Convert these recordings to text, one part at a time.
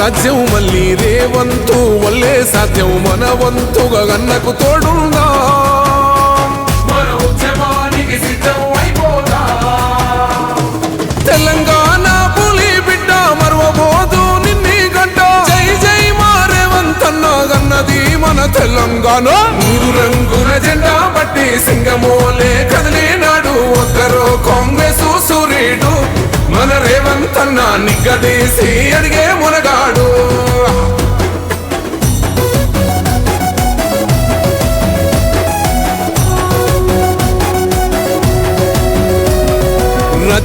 రాజ్యం మళ్ళీ రేవంతు వల్లే సాధ్యం మన వంతుగా గన్నకు తోడుందా. మన ఉద్యమానికి సిద్ధం తెలంగాణ పులి బిడ్డ మరవబోదు నిన్ని గంట. జై జై మారేవంతన్న గన్నది మన తెలంగాణ. మూడు రంగుల జెండా పట్టి సింగమోలే కదిలినాడు ఒక్కరో కాంగ్రెస్ సూర్యుడు మన రేవంతన్న నిగ్గదీసి అడిగే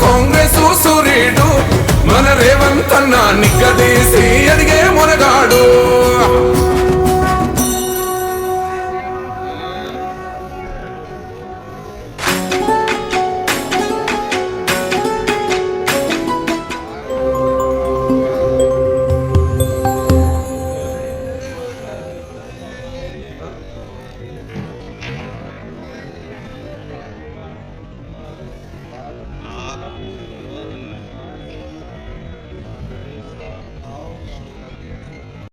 కాంగ్రెస్ సూర్యుడు మన రేవంతన్న నిగ్గదీసి అడిగే మునగాడు